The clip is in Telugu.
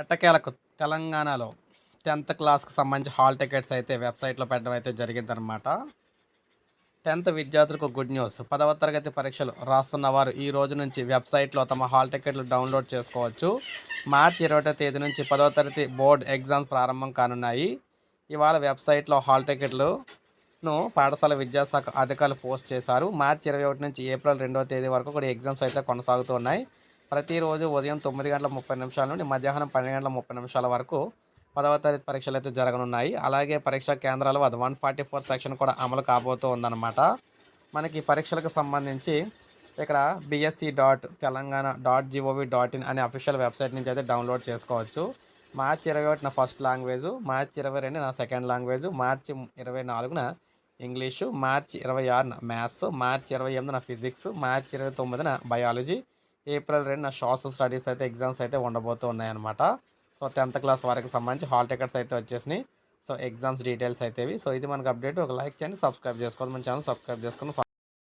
ఎట్టకేలకు తెలంగాణలో టెన్త్ క్లాస్కి సంబంధించి హాల్ టికెట్స్ అయితే వెబ్సైట్లో పెట్టడం అయితే జరిగిందనమాట టెన్త్ విద్యార్థులకు గుడ్ న్యూస్. పదవ తరగతి పరీక్షలు రాస్తున్న వారు ఈ రోజు నుంచి వెబ్సైట్లో తమ హాల్ టికెట్లు డౌన్లోడ్ చేసుకోవచ్చు. మార్చి ఇరవై తేదీ నుంచి పదవ తరగతి బోర్డ్ ఎగ్జామ్స్ ప్రారంభం కానున్నాయి. ఇవాళ వెబ్సైట్లో హాల్ టికెట్లును పాఠశాల విద్యాశాఖ అధికారులు పోస్ట్ చేశారు. మార్చి ఇరవై ఒకటి నుంచి ఏప్రిల్ రెండవ తేదీ వరకు కూడా ఎగ్జామ్స్ అయితే కొనసాగుతున్నాయి ప్రతిరోజు ఉదయం తొమ్మిది గంటల ముప్పై నిమిషాల నుండి మధ్యాహ్నం పన్నెండు గంటల ముప్పై నిమిషాల వరకు పదవ తరగతి పరీక్షలు అయితే జరగనున్నాయి. అలాగే పరీక్షా కేంద్రాల వద్ద వన్ ఫార్టీ ఫోర్ సెక్షన్ కూడా అమలు కాబోతూ ఉందన్నమాట. మనకి పరీక్షలకు సంబంధించి ఇక్కడ BSE dot Telangana dot gov dot in అనే అఫీషియల్ వెబ్సైట్ నుంచి అయితే డౌన్లోడ్ చేసుకోవచ్చు. మార్చి ఇరవై ఒకటి నా ఫస్ట్ లాంగ్వేజ్ మార్చి ఇరవై రెండు నా సెకండ్ లాంగ్వేజ్ మార్చి ఇరవై నాలుగున ఇంగ్లీషు మార్చి ఇరవై ఆరున మ్యాథ్స్ మార్చి ఇరవై ఎనిమిదిన ఫిజిక్స్ మార్చి ఇరవై తొమ్మిదిన బయాలజీ ఏప్రిల్ రెండు నా సోషల్ స్టడీస్ అయితే ఎగ్జామ్స్ అయితే ఉండబోతూ ఉన్నాయన్నమాట. సో టెన్త్ క్లాస్ వరకు సంబంధించి హాల్ టికెట్స్ అయితే వచ్చేసినాయి. సో ఎగ్జామ్స్ డీటెయిల్స్ అయితే సో ఇది మనకు అప్డేట్. ఒక లైక్ చేయండి సబ్స్క్రైబ్ చేసుకోండి. మన ఛానల్ సబ్స్క్రైబ్ చేసుకుని